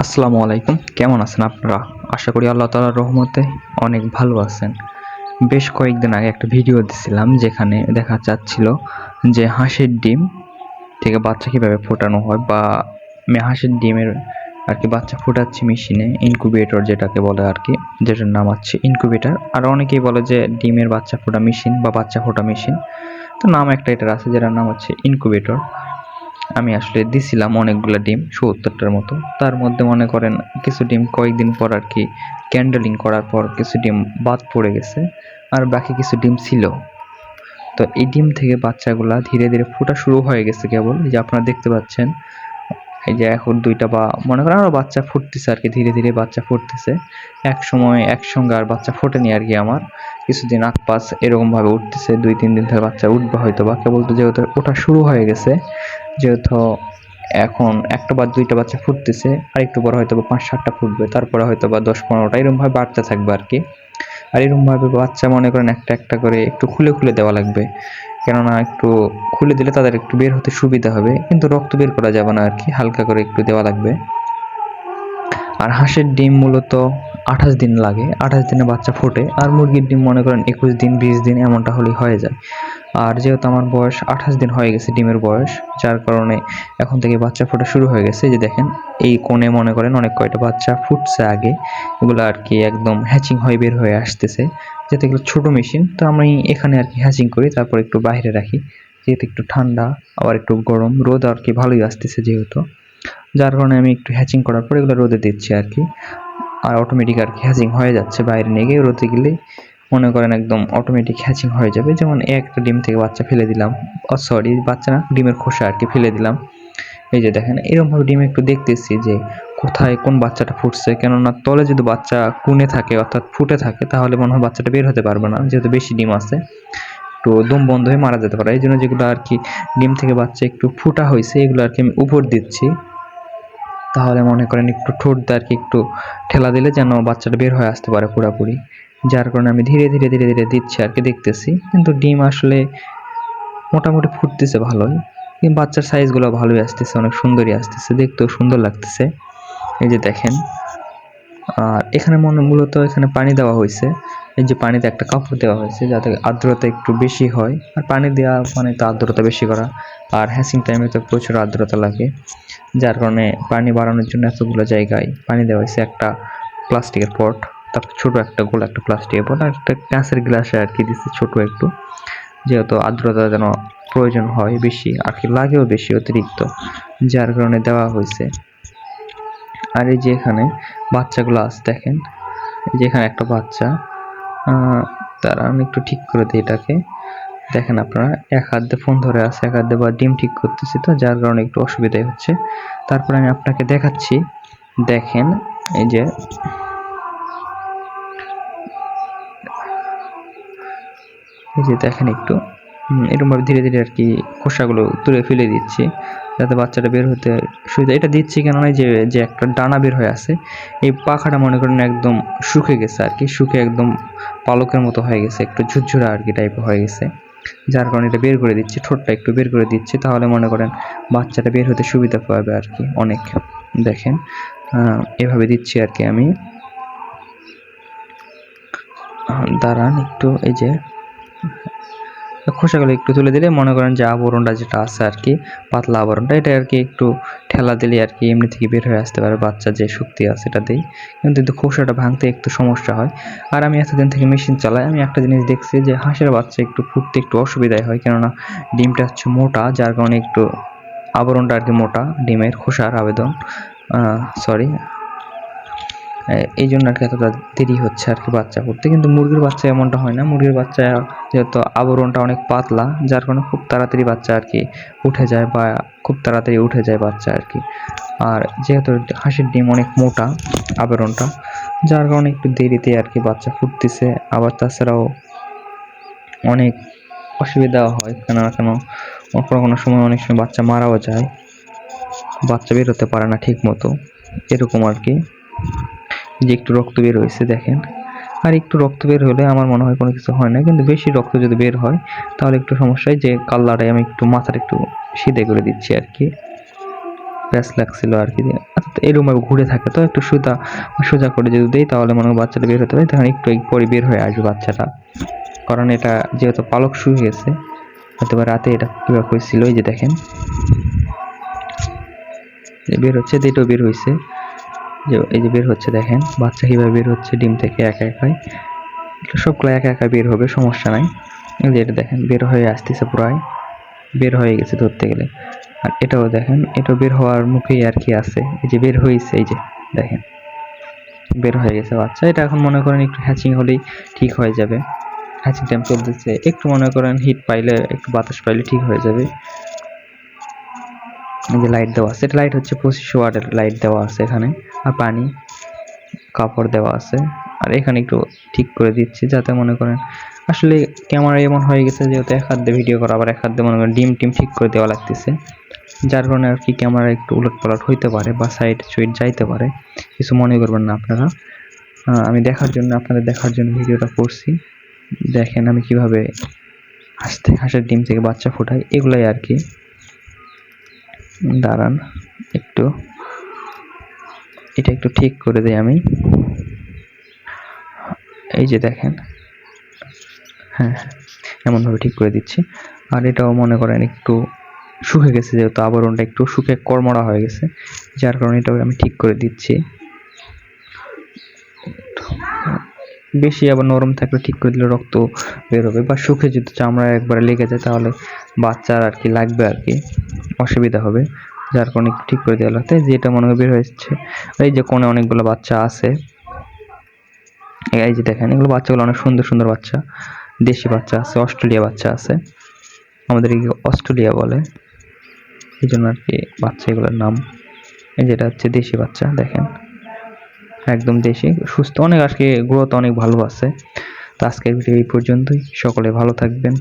আসসালামু আলাইকুম। কেমন আছেন আপনারা? আশা করি আল্লাহ তালার রহমতে অনেক ভালো আছেন। বেশ কয়েকদিন আগে একটা ভিডিও দিছিলাম যেখানে দেখা যাচ্ছিল যে হাঁসের ডিম থেকে বাচ্চা কীভাবে ফোটানো হয় বা হাঁসের ডিমের আর কি বাচ্চা ফোটাচ্ছি মেশিনে ইনকুবেটর যেটাকে বলে আর কি, যেটার নাম হচ্ছে ইনকুবেটর আর অনেকেই বলে যে ডিমের বাচ্চা ফোটা মেশিন বা বাচ্চা ফোটা মেশিন। তো নাম একটা এটার আছে যেটার নাম হচ্ছে ইনকুবেটর আমি আসলে দিছিলাম অনেকগুলো ডিম, সত্তরটার মতো। তার মধ্যে মনে করেন কিছু ডিম কয়েকদিন পর আর কি ক্যান্ডেলিং করার পর কিছু ডিম বাদ পড়ে গেছে, আর বাকি কিছু ডিম ছিল। তো এই ডিম থেকে বাচ্চাগুলা ধীরে ধীরে ফোটা শুরু হয়ে গেছে কেবল। যে আপনারা দেখতে পাচ্ছেন, এই যে এখন দুইটা বা, মনে করেন আরও বাচ্চা ফুটতেছে আর কি, ধীরে ধীরে বাচ্চা ফুটতেছে। এক সময় একসঙ্গে আর বাচ্চা ফোটেনি আর কি আমার। কিছুদিন আগ পাস এরকমভাবে উঠতেছে, দুই, তিন দিন ধরে বাচ্চা উঠবে হয়তো বা কেবল তো যেহেতু ওঠা শুরু হয়ে গেছে যেহেতু এখন একটা বা দুইটা বাচ্চা ফুটতেছে, আর একটু পর হয়তো বা পাঁচ সাতটা ফুটবে, তারপরে হয়তো বা দশ পনেরোটা, এরকমভাবে বাড়তে থাকবে আর কি। আর এরকমভাবে বাচ্চা মনে করেন একটা একটা করে একটু খুলে খুলে দেওয়া লাগবে। কেননা একটু খুলে দিলে তাদের একটু বের হতে সুবিধা হবে, কিন্তু রক্ত বের করা যাবে না আর কি, হালকা করে একটু দেওয়া লাগবে। আর হাঁসের ডিম মূলত আঠাশ দিন লাগে, আঠাশ দিনে বাচ্চা ফোটে, আর মুরগির ডিম মনে করেন একুশ দিন, বিশ দিন, এমনটা হলেই হয়ে যায়। আর যেহেতু আমার বয়স আঠাশ দিন হয়ে গেছে ডিমের বয়স, যার কারণে এখন থেকে বাচ্চা ফোটা শুরু হয়ে গেছে। যে দেখেন, এই কোণে মনে করেন অনেক কয়টা বাচ্চা ফুটছে আগে, এগুলো আর কি একদম হ্যাচিং হয়ে বের হয়ে আসতেছে। যেহেতু এগুলো ছোটো মেশিন তো আমি এখানে আর কি হ্যাচিং করি, তারপর একটু বাইরে রাখি। যেহেতু একটু ঠান্ডা, আবার একটু গরম, রোদ আর কি ভালোই আসতেছে যেহেতু। যার কারণে আমি একটু হ্যাচিং করার পর এগুলো রোদে দিচ্ছি আর কি। আর অটোমেটিক আর কি হ্যাচিং হয়ে যাচ্ছে বাইরে নিয়ে গিয়ে, রোদে গেলে মনে করেন একদম অটোমেটিক হ্যাচিং হয়ে যাবে। যেমন একটা ডিম থেকে বাচ্চা ফেলে দিলাম। সরি বাচ্চা না ডিমের খোসা আর কি ফেলে দিলাম। এই যে দেখেন এরকমভাবে ডিম একটু দেখতেছি যে কোথায় কোন বাচ্চাটা ফুটছে। কেননা তলে যদি বাচ্চা কুনে থাকে, অর্থাৎ ফুটে থাকে, তাহলে মনে হয় বাচ্চাটা বের হতে পারবে না। যেহেতু বেশি ডিম আছে একটু দম বন্ধ হয়ে মারা যেতে পারে। এই জন্য যেগুলো আর কি ডিম থেকে বাচ্চা একটু ফুটা হয়েছে, এগুলো আর কি আমি উপর দিচ্ছি। তাহলে মনে করেন একটু ঠোঁট দিয়ে আর কি একটু ঠেলা দিলে যেন বাচ্চাটা বের হয়ে আসতে পারে পুরোপুরি। যার কারণে আমি ধীরে ধীরে ধীরে ধীরে দিচ্ছি আর কি, দেখতেছি। কিন্তু ডিম আসলে মোটামুটি ফুটতেছে ভালোই। কিন্তু বাচ্চার সাইজগুলো ভালোই আসতেছে, অনেক সুন্দরই আসতেছে, দেখতেও সুন্দর লাগতেছে। এই যে দেখেন। আর এখানে মনে মূলত এখানে পানি দেওয়া হয়েছে। এই যে পানিতে একটা কাপড় দেওয়া হয়েছে যাতে আর্দ্রতা একটু বেশি হয়। আর পানি দেওয়া মানে তো আর্দ্রতা বেশি করা। আর হ্যাসিং টাইমে তো প্রচুর আর্দ্রতা লাগে। যার কারণে পানি বাড়ানোর জন্য এতগুলো জায়গায় পানি দেওয়া হয়েছে। একটা প্লাস্টিকের পট তারপর ছোটো একটা গোল, একটা প্লাস্টিকের আর একটা কাঁচের গ্লাসে আর কি দিচ্ছে ছোটো একটু। যেহেতু আর্দ্রতা যেন প্রয়োজন হয় বেশি, আর কি লাগেও বেশি অতিরিক্ত, যার কারণে দেওয়া হয়েছে। আর এই যে এখানে বাচ্চাগুলো আছে দেখেন, এই যে এখানে একটা বাচ্চা তারা আমি একটু ঠিক করে দিই এটাকে। দেখেন আপনারা, এক হাত দিয়ে ফোন ধরে আছে, এক হাত দিয়ে বা ডিম ঠিক করতেছি তো, যার কারণে একটু অসুবিধাই হচ্ছে। তারপরে আমি আপনাকে দেখাচ্ছি, দেখেন এই যে এই যে দেখেন একটু এরকমভাবে ধীরে ধীরে আর কি খোসাগুলো তুলে ফেলে দিচ্ছি, যাতে বাচ্চাটা বের হতে সুবিধা এটা দিচ্ছি কেন কেননা যে যে একটা ডানা বের হয়ে আছে, এই পাখাটা মনে করেন একদম শুকে গেছে আর কি, শুকে একদম পালকের মতো হয়ে গেছে, একটু ঝুরঝুরা আর কি টাইপের হয়ে গেছে। যার কারণে এটা বের করে দিচ্ছি, ঠোঁটটা একটু বের করে দিচ্ছি, তাহলে মনে করেন বাচ্চাটা বের হতে সুবিধা পাবে আর কি, অনেক। দেখেন এভাবে দিচ্ছি আর কি আমি। দাঁড়ান একটু, এই যে খোসাগুলো একটু তুলে দিলে মনে করেন যে আবরণটা যেটা আছে আর কি, পাতলা আবরণটা, এটা আর কি একটু ঠেলা দিলে আর কি এমনি থেকে বের হয়ে আসতে পারে বাচ্চার যে শক্তি আছে এটা দিই কিন্তু খোসাটা ভাঙতে একটু সমস্যা হয়। আর আমি এতদিন থেকে মেশিন চালাই, আমি একটা জিনিস দেখছি যে হাঁসের বাচ্চা একটু ফুটতে একটু অসুবিধায় হয়, কেননা ডিমটা হচ্ছে মোটা, যার কারণে একটু আবরণটা আর কি মোটা, ডিমের খোসার আবেদন সরি এই জন্য আর কি এতটা দেরি হচ্ছে আর কি বাচ্চা করতে কিন্তু মুরগির বাচ্চা এমনটা হয় না। মুরগির বাচ্চা যেহেতু আবরণটা অনেক পাতলা, যার কারণে খুব তাড়াতাড়ি বাচ্চা আর কি উঠে যায় বা খুব তাড়াতাড়ি উঠে যায় বাচ্চা আর কি। আর যেহেতু হাঁসের ডিম অনেক মোটা আবরণটা, যার কারণে একটু দেরিতে আর কি বাচ্চা ফুটতেছে। আবার তাছাড়াও অনেক অসুবিধাও হয় কেন কেন, কোনো কোনো সময় অনেক সময় বাচ্চা মারাও যায়। বাচ্চা বেরোতে পারে না ঠিক মতো এরকম আর কি। যে একটু রক্ত বের হয়েছে, দেখেন। আর একটু রক্ত বের হলে আমার মনে হয় কোনো কিছু হয় না, কিন্তু বেশি রক্ত যদি বের হয়, তাহলে একটু সমস্যা হয় যে কাল্লাটাই আমি একটু মাথার একটু সিধে করে দিচ্ছি আর কি। ব্যাস লাগছিল আর কি। অর্থাৎ এরকমভাবে ঘুরে থাকে, তো একটু সুতা, সোজা করে যদি দিই, তাহলে মনে হয় বাচ্চাটা বের হতে পারে। তখন একটু একটু পরে বের হয়ে আসবে বাচ্চাটা। কারণ এটা যেহেতু পালক শুয়ে গেছে, হয়তো বা রাতে এটা কীভাবে হয়েছিল, এই যে দেখেন। বের হচ্ছে এটাও বের হয়েছে। যে এই যে বের হচ্ছে দেখেন, বাচ্চা কীভাবে বের হচ্ছে, ডিম থেকে একা একাই। সবগুলো একা একা বের হবে, সমস্যা নাই। যে এটা দেখেন, বের হয়ে আসতেছে প্রায়। বের হয়ে গেছে ধরতে গেলে। আর এটাও দেখেন এটা বের হওয়ার মুখেই আর কি আছে। এই যে বের হয়েছে এই যে দেখেন। বের হয়ে গেছে বাচ্চা। এটা এখন মনে করেন একটু হ্যাচিং হলেই ঠিক হয়ে যাবে। হ্যাচিং টাইম চলতেছে। একটু মনে করেন হিট পাইলে, একটু বাতাস পাইলে ঠিক হয়ে যাবে। এই যে লাইট দেওয়া আছে। এটা লাইট হচ্ছে পঁচিশশো ওয়াটের লাইট দেওয়া আছে এখানে। আর পানি, কাপড় দেওয়া আছে। আর এখানে একটু ঠিক করে দিচ্ছি যাতে মনে করেন আসলে ক্যামেরা এমন হয়ে গেছে যেহেতু এক হাত ভিডিও করা, আবার এক হাত মনে করেন ডিম টিম ঠিক করে দেওয়া লাগতেছে। যার কারণে আর কি ক্যামেরা একটু উলট পালট হইতে পারে বা সাইড সুইড যাইতে পারে। কিছু মনে করবেন না আপনারা। আমি দেখার জন্য, আপনাদের দেখার জন্য ভিডিওটা করছি। দেখেন আমি কীভাবে হাঁস থেকে হাঁসের ডিম থেকে বাচ্চা ফোটাই, এগুলাই আর কি। দাঁড়ান, একটু। এটা একটু ঠিক করে দিই আমি। এই যে দেখেন। হ্যাঁ এমনভাবে ঠিক করে দিচ্ছি। আর এটাও মনে করেন একটু শুকে গেছে, যেহেতু আবরণটা একটু শুকে কর্মরা হয়ে গেছে, যার কারণে এটাও আমি ঠিক করে দিচ্ছি। বেশি আবার নরম থাকলে ঠিক করে দিলে রক্ত বের হবে, বা শুকে যদি চামড়া একবারে লেগে যায় তাহলে বাচ্চার আর কি লাগবে আর কি, অসুবিধা হবে। যার কারণে ঠিক করে দেওয়া লাগতে যেটা মনে হয় বের হয়েছে। এই যে কোণে অনেকগুলো বাচ্চা আছে। এই যে দেখেন, এগুলো বাচ্চাগুলো অনেক সুন্দর সুন্দর বাচ্চা। দেশি বাচ্চা আছে, অস্ট্রেলিয়া বাচ্চা আছে। আমাদের অস্ট্রেলিয়া বলে? এই জন্য আর কি বাচ্চা এগুলোর নাম। এই যেটা হচ্ছে দেশি বাচ্চা, দেখেন। একদম দেশি, সুস্থ। অনেক আজকে গ্রোথ অনেক ভালো আছে। তো আজকের ভিডিও এই পর্যন্তই। সকলে ভালো থাকবেন।